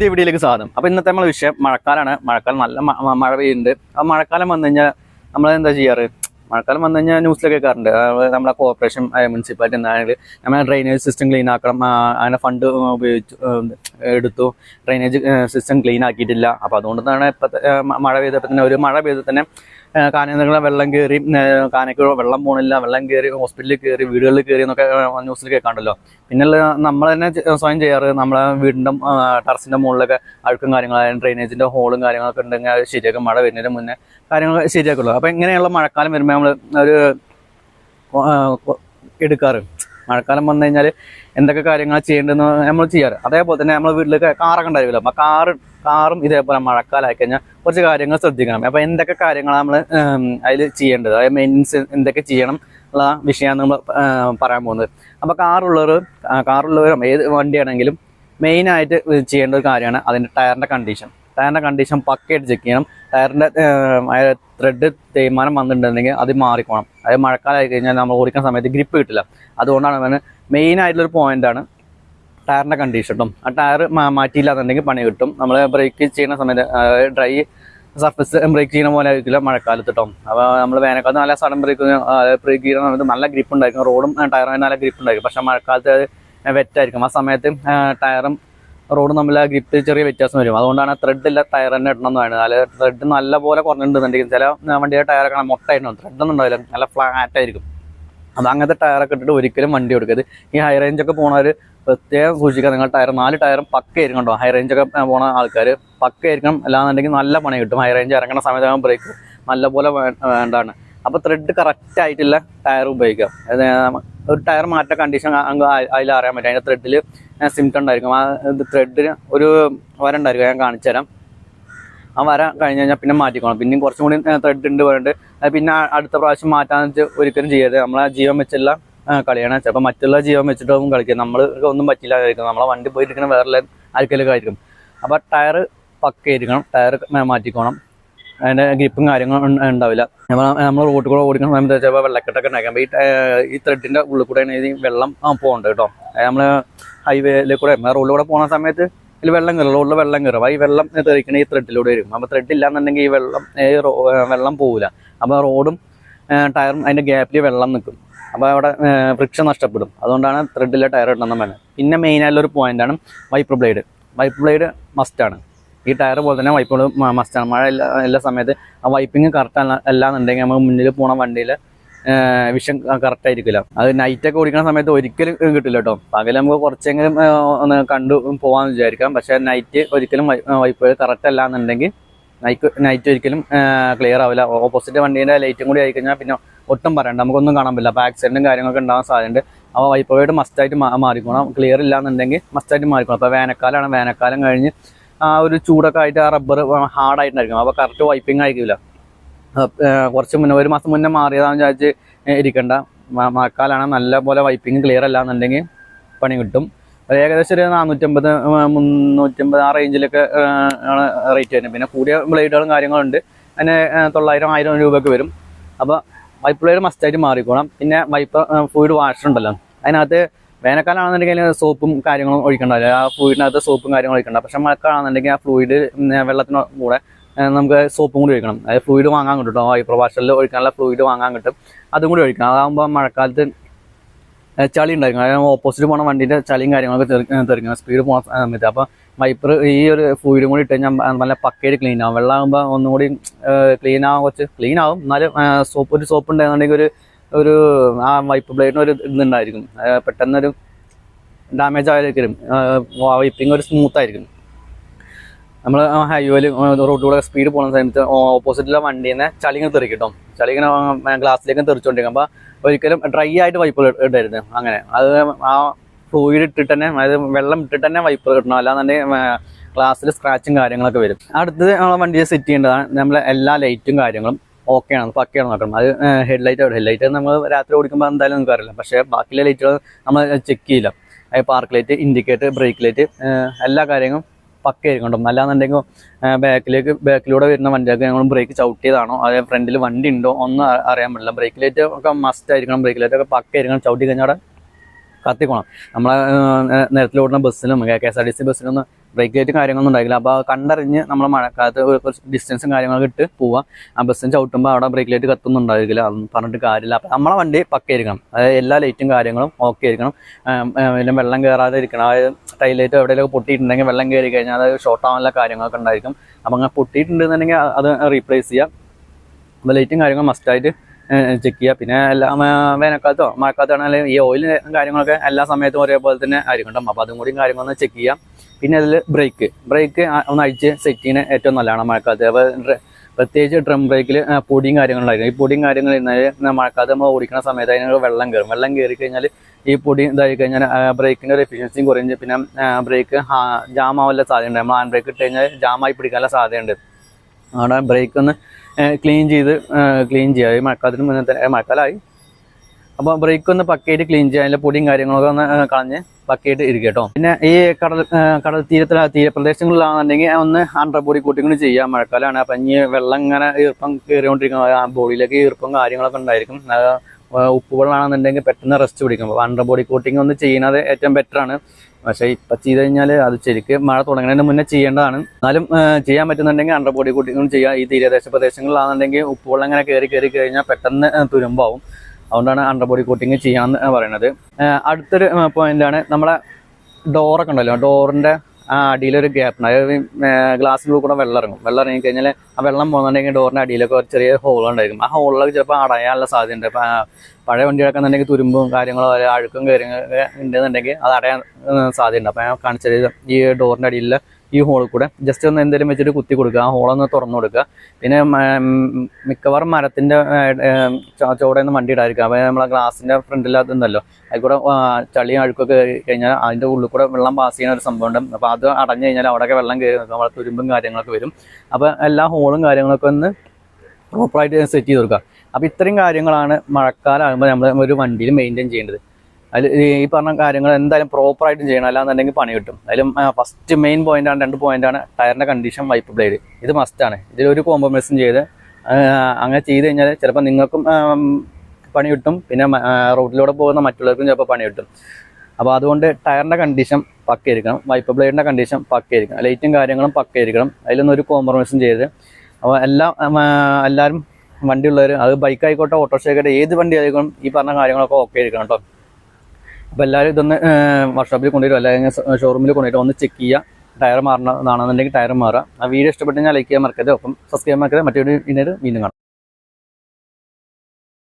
പുതിയ വീഡിയോയിലേക്ക് സ്വാഗതം. അപ്പോൾ ഇന്നത്തെ നമ്മളെ വിഷയം മഴക്കാലമാണ് മഴക്കാലം നല്ല മഴ പെയ്യുന്നുണ്ട്. ആ മഴക്കാലം വന്നു കഴിഞ്ഞാൽ നമ്മൾ എന്താ ചെയ്യാറ്? മഴക്കാലം വന്നു കഴിഞ്ഞാൽ ന്യൂസിലൊക്കെ കേൾക്കാറുണ്ട്. നമ്മളെ കോർപ്പറേഷൻ മുനിസിപ്പാലിറ്റി എന്താണെങ്കിൽ നമ്മൾ ഡ്രെയിനേജ് സിസ്റ്റം ക്ലീൻ ആക്കണം. അങ്ങനെ ഫണ്ട് ഉപയോഗിച്ചു എടുത്തു. ഡ്രെയിനേജ് സിസ്റ്റം ക്ലീൻ ആക്കിയിട്ടില്ല. അപ്പോൾ അതുകൊണ്ട് തന്നെ ഇപ്പോഴത്തെ മഴ പെയ്തപ്പോൾ തന്നെ ഒരു മഴ പെയ്തപ്പോൾ തന്നെ കാനകളെ വെള്ളം കയറി കാനയ്ക്ക് വെള്ളം പോണില്ല വെള്ളം കയറി ഹോസ്പിറ്റലിൽ കയറി വീടുകളിൽ കയറി എന്നൊക്കെ ന്യൂസിൽ കേൾക്കാണ്ടല്ലോ. പിന്നെ നമ്മൾ തന്നെ സ്വയം ചെയ്യാറ് നമ്മളെ വീടിന്റെ ടെറസിന്റെ മുകളിലൊക്കെ അഴുക്കും കാര്യങ്ങളായാലും ഡ്രെയിനേജിന്റെ ഹോളും കാര്യങ്ങളൊക്കെ ഉണ്ടെങ്കിൽ അത് ശരിയാക്കും. മഴ വരുന്നതിന് മുന്നേ കാര്യങ്ങൾ ശരിയാക്കുള്ളൂ. അപ്പോൾ ഇങ്ങനെയുള്ള മഴക്കാലം വരുമ്പോൾ നമ്മൾ ഒരു എടുക്കാറ്. മഴക്കാലം വന്നു കഴിഞ്ഞാൽ എന്തൊക്കെ കാര്യങ്ങൾ ചെയ്യേണ്ടതെന്ന് നമ്മൾ ചെയ്യാറ്. അതേപോലെ തന്നെ നമ്മൾ വീട്ടിൽ കാറൊക്കെ ഉണ്ടാവില്ല അപ്പം കാറ് കാറും ഇതേപോലെ മഴക്കാലമായി കഴിഞ്ഞാൽ കുറച്ച് കാര്യങ്ങൾ ശ്രദ്ധിക്കണം. അപ്പോൾ എന്തൊക്കെ കാര്യങ്ങളാണ് നമ്മൾ അതിൽ ചെയ്യേണ്ടത്? അതായത് മെയിൻസ് എന്തൊക്കെ ചെയ്യണം ഉള്ള വിഷയമാണ് നമ്മൾ പറയാൻ പോകുന്നത്. അപ്പോൾ കാറുള്ളവർ കാറുള്ളവരും ഏത് വണ്ടിയാണെങ്കിലും മെയിനായിട്ട് ചെയ്യേണ്ട ഒരു കാര്യമാണ് അതിന്റെ ടയറിന്റെ കണ്ടീഷൻ ടയറിന്റെ കണ്ടീഷൻ പക്കയായിട്ട് ചെക്ക് ചെയ്യണം. ടയറിന്റെ ത്രെഡ് തേയ്മാനം വന്നിട്ടുണ്ടെങ്കിൽ അത് മാറിക്കോണം. അത് മഴക്കാലമായി കഴിഞ്ഞാൽ നമ്മൾ ഓടിക്കുന്ന സമയത്ത് ഗ്രിപ്പ് കിട്ടില്ല. അതുകൊണ്ടാണ് മെയിൻ ആയിട്ടുള്ളൊരു പോയിന്റാണ് ടയറിന്റെ കണ്ടീഷൻ കേട്ടോ ആ ടയർ മാറ്റിയില്ല എന്നുണ്ടെങ്കിൽ പണി കിട്ടും. നമ്മൾ ബ്രേക്ക് ചെയ്യുന്ന സമയത്ത് ഡ്രൈ സർഫസ് ബ്രേക്ക് ചെയ്യുന്ന പോലെ ആയിരിക്കില്ല മഴക്കാലത്ത് കേട്ടോ അപ്പോൾ നമ്മൾ വേനൽക്കാലത്ത് നല്ല സഡൻ ബ്രേക്ക് ബ്രേക്ക് ചെയ്യുന്ന സമയത്ത് നല്ല ഗ്രിപ്പ് ഉണ്ടായിരിക്കും. റോഡും ടയറും നല്ല ഗ്രിപ്പ് ഉണ്ടായിരിക്കും. പക്ഷേ മഴക്കാലത്ത് വെറ്റായിരിക്കും ആ സമയത്ത് ടയറും റോഡും തമ്മിൽ ആ ഗ്രിപ്പ് ചെറിയ വ്യത്യാസം വരും. അതുകൊണ്ടാണ് ത്രെഡ് ഇല്ല ടയർ തന്നെ ഇടണം എന്ന് പറയുന്നത്. അല്ല ത്രെഡ് നല്ല പോലെ കുറഞ്ഞിട്ടുണ്ടെന്നുണ്ടെങ്കിൽ ചില വണ്ടിയുടെ ടയറൊക്കെ മൊട്ടമായിട്ടുണ്ടാവും ത്രെഡ് ഒന്നും ഉണ്ടാവില്ല. നല്ല ഫ്ലാറ്റ് ആയിരിക്കും. അത് അങ്ങനത്തെ ടയറൊക്കെ ഇട്ടിട്ട് ഒരിക്കലും വണ്ടി എടുക്കരുത് ഈ ഹൈ റേഞ്ച് ഒക്കെ പോണവർ പ്രത്യേകം സൂക്ഷിക്കുക. നിങ്ങൾ ടയർ നാല് ടയറും പക്കയായിരിക്കും കേട്ടോ ഹൈ റേഞ്ച് ഒക്കെ പോണ ആൾക്കാർ പക്കയായിരിക്കണം അല്ലാന്നുണ്ടെങ്കിൽ നല്ല പണി കിട്ടും. ഹൈ റേഞ്ച് ഇറങ്ങുന്ന സമയത്ത് ബ്രേക്ക് നല്ല പോലെ വേണ്ടാണ് അപ്പോൾ ത്രെഡ് കറക്റ്റ് ആയിട്ടില്ല ടയർ ഉപയോഗിക്കുക. അത് ഒരു ടയർ മാറ്റ കണ്ടീഷൻ അതിൽ അറിയാൻ പറ്റും. അതിന്റെ ത്രെഡിൽ സിംറ്റം ഉണ്ടായിരിക്കും. ആ ത്രെഡിന് ഒരു വര ഉണ്ടായിരിക്കും. ഞാൻ കാണിച്ചു തരാം. ആ വര കഴിഞ്ഞ് കഴിഞ്ഞാൽ പിന്നെ മാറ്റിക്കോണം പിന്നെയും കുറച്ചും കൂടി ത്രെഡ് ഉണ്ട് അത് പിന്നെ അടുത്ത പ്രാവശ്യം മാറ്റാന്ന് വെച്ച് ഒരിക്കലും ചെയ്യരുത്. നമ്മളെ ജീവൻ വെച്ചുള്ള ആ, കളിയാണ്. ചിലപ്പോൾ മറ്റുള്ള ജീവൻ വെച്ചിട്ടും കളിക്കുക നമ്മൾ ഒന്നും പറ്റില്ല ആയിരിക്കും നമ്മളെ വണ്ടി പോയിരിക്കുന്ന വേറെ ആർക്കെങ്കിലും ആയിരിക്കും. അപ്പോൾ ടയർ പക്കയിരിക്കണം ടയർ മാറ്റിക്കോണം. അതിന്റെ ഗ്രിപ്പും കാര്യങ്ങളും ഉണ്ടാവില്ല. നമ്മൾ നമ്മൾ റോട്ടിൽ കൂടെ ഓടിക്കുന്ന സമയത്ത് ചിലപ്പോൾ വെള്ളക്കെട്ടൊക്കെ ഉണ്ടാക്കാം ഈ ത്രെഡിന്റെ ത്രെഡിന്റെ ഉള്ളിൽ കൂടെയാണ് ഈ വെള്ളം പോകണ്ട കേട്ടോ. നമ്മൾ ഹൈവേയിൽ കൂടെ റോഡിൽ കൂടെ പോകുന്ന സമയത്ത് ഇതിൽ വെള്ളം കയറും റോഡിൽ വെള്ളം കയറും അപ്പോൾ ഈ വെള്ളം തെറിക്കണ ഈ ത്രെഡിലൂടെ വരും. അപ്പോൾ ത്രെഡ് ഇല്ലാന്നുണ്ടെങ്കിൽ ഈ വെള്ളം ഈ വെള്ളം പോവില്ല. അപ്പോൾ റോഡും ടയറും അതിന്റെ ഗ്യാപ്പിൽ വെള്ളം നിൽക്കും. അപ്പോൾ അവിടെ ഫ്രിക്ഷൻ നഷ്ടപ്പെടും. അതുകൊണ്ടാണ് ത്രെഡിലെ ടയർ ഇടണം പറയുന്നത് പിന്നെ മെയിനായിട്ടുള്ളൊരു പോയിന്റാണ് വൈപ്പർ ബ്ലേഡ് വൈപ്പർ ബ്ലേഡ് മസ്റ്റാണ് ഈ ടയർ പോലെ തന്നെ വൈപ്പുകൾ മസ്റ്റാണ് മഴ എല്ലാ എല്ലാ സമയത്ത് ആ വൈപ്പിങ് കറക്റ്റ് അല്ല അല്ലാന്നുണ്ടെങ്കിൽ നമ്മൾ മുന്നിൽ പോണ വണ്ടിയിൽ വിഷം കറക്റ്റ് ആയിരിക്കില്ല. അത് നൈറ്റൊക്കെ ഓടിക്കുന്ന സമയത്ത് ഒരിക്കലും കിട്ടില്ല കേട്ടോ. പകൽ നമുക്ക് കുറച്ചെങ്കിലും ഒന്ന് കണ്ടു പോകാമെന്ന് വിചാരിക്കാം. പക്ഷേ നൈറ്റ് ഒരിക്കലും വൈപ്പുകൾ കറക്റ്റ് അല്ലാന്നുണ്ടെങ്കിൽ നൈറ്റ് നൈറ്റ് ഒരിക്കലും ക്ലിയർ ആവില്ല. ഓപ്പോസിറ്റ് വണ്ടീന്റെ ലൈറ്റും കൂടി ആയി കഴിഞ്ഞാൽ പിന്നെ ഒട്ടും പറയണ്ട. നമുക്കൊന്നും കാണാൻ പറ്റില്ല. അപ്പോൾ ആക്സിഡന്റും കാര്യങ്ങളൊക്കെ ഉണ്ടാകാൻ സാധ്യതയുണ്ട്. അപ്പോൾ വൈപ്പറുമായിട്ട് മസ്റ്റായിട്ട് മാറിക്കോണം. ക്ലിയർ ഇല്ലാന്നുണ്ടെങ്കിൽ മസ്റ്റായിട്ട് മാറിക്കോണം. അപ്പോൾ വേനൽക്കാലമാണ് വേനൽക്കാലം കഴിഞ്ഞ് ഒരു ചൂടൊക്കെ ആയിട്ട് ആ റബ്ബർ ഹാർഡായിട്ടുണ്ടായിരിക്കും അപ്പോൾ കറക്റ്റ് വൈപ്പിംഗ് ആയിരിക്കില്ല കുറച്ച് മുന്നേ ഒരു മാസം മുന്നേ മാറിയതാണെന്ന് വിചാരിച്ച് ഇരിക്കണ്ട. മഴക്കാലാണ് നല്ല പോലെ വൈപ്പിംഗ് ക്ലിയർ അല്ല എന്നുണ്ടെങ്കിൽ പണി കിട്ടും. ഏകദേശം ഒരു നാനൂറ്റമ്പത് മുന്നൂറ്റമ്പത് ആ റേഞ്ചിലൊക്കെ ആണ് റേറ്റ് വരുന്നത്. പിന്നെ കൂടിയ ബ്ലേഡുകളും കാര്യങ്ങളുണ്ട്. അതിന് തൊള്ളായിരം ആയിരം രൂപയൊക്കെ വരും. അപ്പോൾ വൈപ്പ് ബ്ലേഡ് മസ്റ്റായിട്ട് മാറിക്കോണം. പിന്നെ വൈപ്പ് ഫ്ലൂയിഡ് വാഷർ ഉണ്ടല്ലോ. അതിനകത്ത് വേനൽക്കാലാണെന്നുണ്ടെങ്കിൽ സോപ്പും കാര്യങ്ങളും ഒഴിക്കണ്ടാവില്ല. ആ ഫ്ലൂയിഡിനകത്ത് സോപ്പും കാര്യങ്ങളും ഒഴിക്കണ്ട. പക്ഷെ മഴക്കാലാണെന്നുണ്ടെങ്കിൽ ആ ഫ്ലൂയിഡ് വെള്ളത്തിന് കൂടെ നമുക്ക് സോപ്പും കൂടി ഒഴിക്കണം. അതായത് ഫ്ലൂയിഡ് വാങ്ങാൻ കിട്ടും വൈപ്പർ വാഷറിൽ ഒഴിക്കാനുള്ള ഫ്ലൂയിഡ് വാങ്ങാൻ കിട്ടും. അതും കൂടി ഒഴിക്കണം. അതാകുമ്പോൾ മഴക്കാലത്ത് ചളി ഉണ്ടായിരിക്കും അതായത് ഓപ്പോസിറ്റ് പോണ വണ്ടീന്റെ ചളിയും കാര്യങ്ങളൊക്കെ തെറി- തെറിക്കണം. സ്പീഡ് പോകാൻ സമയത്ത് അപ്പോൾ വൈപ്പർ ഈ ഒരു ഫ്ലൂയിഡും കൂടി ഇട്ട് കഴിഞ്ഞാൽ നല്ല പക്കയിൽ ക്ലീൻ ആവും. വെള്ളമാകുമ്പോൾ ഒന്നും കൂടി ക്ലീൻ ആവാൻ കുറച്ച് ക്ലീൻ ആവും. എന്നാലും സോപ്പ് ഒരു സോപ്പ് ഉണ്ടായിരുന്നുണ്ടെങ്കിൽ ഒരു ഒരു ആ വൈപ്പ് ബ്ലേഡിന് ഒരു ഇതുണ്ടായിരിക്കും. പെട്ടെന്നൊരു ഡാമേജ് ആയിരിക്കും വൈപ്പിംഗ് ഒരു സ്മൂത്ത് ആയിരിക്കും നമ്മൾ ഹൈവേയിൽ റോഡിലൂടെ സ്പീഡ് പോകുന്ന സമയത്ത് ഓപ്പോസിറ്റിലെ വണ്ടീനെ ചളിങ്ങനെ തെറിക്കും കേട്ടോ ചളിങ്ങനെ ഗ്ലാസ്സിലേക്ക് തെറിച്ചുകൊണ്ടിരിക്കും അപ്പോൾ ഒരിക്കലും ഡ്രൈ ആയിട്ട് വൈപ്പ് ഇടരുത്. അങ്ങനെ. അത് ആ ഫ്ലൂയിഡ് ഇട്ടിട്ട് തന്നെ അതായത് വെള്ളം ഇട്ടിട്ട് തന്നെ വൈപ്പ് ഇടണം. അല്ലാന്നുണ്ടെങ്കിൽ ഗ്ലാസ്സിൽ സ്ക്രാച്ചും കാര്യങ്ങളൊക്കെ വരും. അടുത്തത് നമ്മളെ വണ്ടിയെ സെറ്റ് ചെയ്യേണ്ടതാണ്. നമ്മളെ എല്ലാ ലൈറ്റും കാര്യങ്ങളും ഓക്കെ ആണ് പക്കയാണ് നോക്കണം അത് ഹെഡ് ലൈറ്റ് ഹെഡ് ലൈറ്റ് നമ്മൾ രാത്രി ഓടിക്കുമ്പോൾ എന്തായാലും നമുക്ക് അറിയില്ല. പക്ഷേ ബാക്കിയുള്ള ലൈറ്റുകൾ നമ്മൾ ചെക്ക് ചെയ്യില്ല. Park light indicator brake light എല്ലാ കാര്യങ്ങളും പക്കയായിരിക്കും കേട്ടോ. അല്ലാന്നുണ്ടെങ്കിൽ ബാക്കിലേക്ക് ബാക്കിലൂടെ വരുന്ന വണ്ടിയൊക്കെ ഞങ്ങൾ ബ്രേക്ക് ചവിട്ടിയതാണോ അതായത് ഫ്രണ്ടിൽ വണ്ടി ഉണ്ടോ? ഒന്നും അറിയാൻ പറ്റില്ല. ബ്രേക്ക് ലൈറ്റ് ഒക്കെ മസ്റ്റ് ആയിരിക്കണം. ബ്രേക്ക് ലൈറ്റ് ഒക്കെ പക്കയായിരിക്കണം. ചവിട്ടി കഴിഞ്ഞാൽ കത്തിക്കോണം. നമ്മളെ നിരത്തിലോടുന്ന ബസ്സിലും K S R T C ബസ്സിലൊന്നും brake light കാര്യങ്ങളൊന്നും ഉണ്ടായില്ല അപ്പോൾ കണ്ടറിഞ്ഞ് നമ്മൾ മഴക്കാലത്ത് കുറച്ച് ഡിസ്റ്റൻസും കാര്യങ്ങളൊക്കെ ഇട്ട് പോവാം. ആ ബസ്സിന് ചവിട്ടുമ്പോൾ അവിടെ ബ്രേക്ക് ലൈറ്റ് കത്തുന്നുണ്ടായിരിക്കില്ല അതൊന്നും പറഞ്ഞിട്ട് കാര്യമില്ല. അപ്പം നമ്മളെ വണ്ടി പക്കയായിരിക്കണം അതായത് എല്ലാ ലൈറ്റും കാര്യങ്ങളും ഓക്കെ ആയിരിക്കണം. എല്ലാം വെള്ളം കയറാതെ ഇരിക്കണം. അതായത് ടൈ ലൈറ്റ് എവിടെയെങ്കിലും പൊട്ടിയിട്ടുണ്ടെങ്കിൽ വെള്ളം കയറി കഴിഞ്ഞാൽ അത് ഷോർട്ട് ആവാനുള്ള കാര്യങ്ങളൊക്കെ ഉണ്ടായിരിക്കും. അപ്പം അങ്ങനെ പൊട്ടിയിട്ടുണ്ടെന്നുണ്ടെങ്കിൽ അത് റീപ്ലേസ് ചെയ്യാം. അപ്പോൾ ലൈറ്റും കാര്യങ്ങളും മസ്റ്റായിട്ട് ചെക്ക് ചെയ്യുക പിന്നെ എല്ലാ വേനൽക്കാലത്തോ മഴക്കാലത്താണെങ്കിലും ഈ ഓയിൽ കാര്യങ്ങളൊക്കെ എല്ലാ സമയത്തും ഒരേപോലെ തന്നെ ആയിരിക്കും അപ്പോൾ അതും കൂടി കാര്യങ്ങളൊന്ന് ചെക്ക് ചെയ്യാം. പിന്നെ അതിൽ ബ്രേക്ക് ബ്രേക്ക് ഒന്ന് അഴിച്ച് സെറ്റ് ചെയ്യുന്ന ഏറ്റവും നല്ലതാണ് മഴക്കാലത്ത്. അപ്പോൾ പ്രത്യേകിച്ച് ഡ്രം ബ്രേക്കിൽ പൊടിയും കാര്യങ്ങളുണ്ടായിരുന്നു. ഈ പൊടിയും കാര്യങ്ങൾ ഇരുന്നാൽ മഴക്കാലത്ത് നമ്മൾ ഓടിക്കുന്ന സമയത്ത് അതിന് വെള്ളം കയറും വെള്ളം കയറി കഴിഞ്ഞാൽ ഈ പൊടി ഇതായി കഴിഞ്ഞാൽ ബ്രേക്കിന്റെ ഒരു എഫിഷ്യൻസിയും കുറഞ്ഞ് പിന്നെ ബ്രേക്ക് ജാം ആവാനുള്ള സാധ്യതയുണ്ട്. നമ്മൾ ഹാൻഡ് ബ്രേക്ക് ഇട്ട് കഴിഞ്ഞാൽ ജാമായി പിടിക്കാനുള്ള സാധ്യതയുണ്ട്. അവിടെ ബ്രേക്ക് ഒന്ന് ക്ലീൻ ചെയ്ത് ക്ലീൻ ചെയ്യുക ഈ മഴക്കാലത്തിന് മുന്നേ തന്നെ മഴക്കാലമായി അപ്പോൾ ബ്രേക്ക് ഒന്ന് പക്കയായിട്ട് ക്ലീൻ ചെയ്യുക അതിന്റെ പൊടിയും കാര്യങ്ങളൊക്കെ ഒന്ന് കളഞ്ഞ് പക്കയായിട്ട് ഇരിക്കുക കേട്ടോ. പിന്നെ ഈ കടൽ കടൽ തീരത്തിലെ തീരപ്രദേശങ്ങളിലാണെന്നുണ്ടെങ്കിൽ ഒന്ന് അണ്ടർ ബോഡി കൂട്ടിങ്ങൾ ചെയ്യാം. മഴക്കാലമാണ് അപ്പം ഇനി വെള്ളം ഇങ്ങനെ ഈർപ്പം കയറിക്കൊണ്ടിരിക്കുന്ന ബോഡിയിലേക്ക് ഈർപ്പം കാര്യങ്ങളൊക്കെ ഉണ്ടായിരിക്കും. അത് ഉപ്പ് വെള്ളമാണെന്നുണ്ടെങ്കിൽ പെട്ടെന്ന് റെസ്റ്റ് പിടിക്കും. അണ്ടർ ബോഡി കോട്ടിങ് ഒന്ന് ചെയ്യുന്നത് ഏറ്റവും ബെറ്ററാണ് പക്ഷേ ഇപ്പം ചെയ്ത് കഴിഞ്ഞാൽ അത് ശരിക്ക് മഴ തുടങ്ങുന്നതിന് മുന്നേ ചെയ്യേണ്ടതാണ്. എന്നാലും ചെയ്യാൻ പറ്റുന്നുണ്ടെങ്കിൽ അണ്ടർ ബോഡി കോട്ടിങ്ങും ചെയ്യാം. ഈ തീരദേശ പ്രദേശങ്ങളിലാണെന്നുണ്ടെങ്കിൽ ഉപ്പുവെള്ളം ഇങ്ങനെ കയറി കയറി കഴിഞ്ഞാൽ പെട്ടെന്ന് തുരുമ്പാവും. അതുകൊണ്ടാണ് അണ്ടർ ബോഡി കോട്ടിങ് ചെയ്യാമെന്ന് പറയുന്നത് അടുത്തൊരു പോയിന്റാണ് നമ്മളെ ഡോറൊക്കെ ഉണ്ടല്ലോ ഡോറിന്റെ ആ അടിയിലൊരു ഗ്യാപ്പ് ഉണ്ട് അതായത് ഗ്ലാസ്സിന്റെ കൂടെ വെള്ളം ഇറങ്ങും. വെള്ളം ഇറങ്ങി കഴിഞ്ഞാൽ ആ വെള്ളം പോകുന്നുണ്ടെങ്കിൽ ഡോറിന്റെ അടിയിലൊക്കെ ഒരു ചെറിയ ഹോൾ ഉണ്ടായിരിക്കും. ആ ഹോളിലൊക്കെ ചിലപ്പോൾ അടയാനുള്ള സാധ്യതയുണ്ട്. പഴയ വണ്ടികളൊക്കെ ഉണ്ടെങ്കിൽ തുരുമ്പും കാര്യങ്ങളോ അഴുക്കും കാര്യങ്ങളൊക്കെ ഉണ്ടെന്നുണ്ടെങ്കിൽ അത് അടയാൻ സാധ്യതയുണ്ട്. അപ്പം ഞാൻ കാണിച്ചത് ഈ ഡോറിന്റെ അടിയിലെ ഈ ഹോളിൽ കൂടെ. ജസ്റ്റ് ഒന്ന് എന്തെങ്കിലും വെച്ചിട്ട് കുത്തി കൊടുക്കുക. ആ ഹോളൊന്ന് തുറന്നു കൊടുക്കുക. പിന്നെ മിക്കവാറും മരത്തിന്റെ ചോടെ നിന്ന് വണ്ടി ഇടാതിരിക്കുക. അപ്പോൾ നമ്മളെ ഗ്ലാസിന്റെ ഫ്രണ്ടിലാത്ത അതുണ്ടല്ലോ അതിൽ കൂടെ ചളിയും അഴുക്കൊക്കെ കയറി കഴിഞ്ഞാൽ അതിന്റെ ഉള്ളിൽ കൂടെ വെള്ളം പാസ് ചെയ്യുന്ന ഒരു സംഭവം ഉണ്ട്. അപ്പോൾ അത് അടഞ്ഞു കഴിഞ്ഞാൽ അവിടെയൊക്കെ വെള്ളം കയറി നിൽക്കും. അവിടെ തുരുമ്പും കാര്യങ്ങളൊക്കെ വരും. അപ്പോൾ എല്ലാ ഹോളും കാര്യങ്ങളൊക്കെ ഒന്ന് പ്രോപ്പറായിട്ട് സെറ്റ് ചെയ്ത് കൊടുക്കുക. അപ്പോൾ ഇത്രയും കാര്യങ്ങളാണ് മഴക്കാലമാകുമ്പോൾ നമ്മൾ ഒരു വണ്ടിയിൽ മെയിന്റെയിൻ ചെയ്യേണ്ടത്. അതിൽ ഈ പറഞ്ഞ കാര്യങ്ങൾ എന്തായാലും പ്രോപ്പറായിട്ടും ചെയ്യണം. അല്ലാന്നുണ്ടെങ്കിൽ പണി കിട്ടും. അതിലും ഫസ്റ്റ് മെയിൻ പോയിന്റാണ് രണ്ട് പോയിന്റാണ് ടയറിന്റെ കണ്ടീഷൻ വൈപ്പ് ബ്ലേഡ് ഇത് മസ്റ്റാണ് ഇതിലൊരു കോംപ്രമൈസും ചെയ്ത് അങ്ങനെ ചെയ്ത് കഴിഞ്ഞാൽ ചിലപ്പോൾ നിങ്ങൾക്കും പണി കിട്ടും. പിന്നെ റോഡിലൂടെ പോകുന്ന മറ്റുള്ളവർക്കും ചിലപ്പോൾ പണി കിട്ടും. അപ്പോൾ അതുകൊണ്ട് ടയറിന്റെ കണ്ടീഷൻ പക്കയായിരിക്കണം വൈപ്പ് ബ്ലേഡിന്റെ കണ്ടീഷൻ പക്കയായിരിക്കണം ലൈറ്റും കാര്യങ്ങളും പക്കയായിരിക്കണം അതിലൊന്നും ഒരു കോംപ്രമൈസും ചെയ്ത്. അപ്പോൾ എല്ലാം എല്ലാവരും വണ്ടി എല്ലാവരും വണ്ടിയുള്ളവർ അത് ബൈക്ക് ആയിക്കോട്ടെ ഓട്ടോറിക്ഷ ആയിക്കോട്ടെ ഏത് വണ്ടി ആയിക്കോട്ടെ ഈ പറഞ്ഞ കാര്യങ്ങളൊക്കെ ഓക്കെ ആയിരിക്കണം കേട്ടോ അപ്പോൾ എല്ലാവരും ഇതൊന്ന് വർക്ക്ഷോപ്പിൽ കൊണ്ടുവരും അല്ലെങ്കിൽ ഷോറൂമിൽ കൊണ്ടുവരും ഒന്ന് ചെക്ക് ചെയ്യുക. ടയർ മാറണമെന്നാണെന്നുണ്ടെങ്കിൽ ടയർ മാറുക. ആ വീഡിയോ ഇഷ്ടപ്പെട്ടു കഴിഞ്ഞാൽ ലൈക്ക് ചെയ്യാൻ മറക്കരുത്. ഒപ്പം സബ്സ്ക്രൈബ് മറക്കരുത്. മറ്റൊരു വീണ്ടും കാണാം.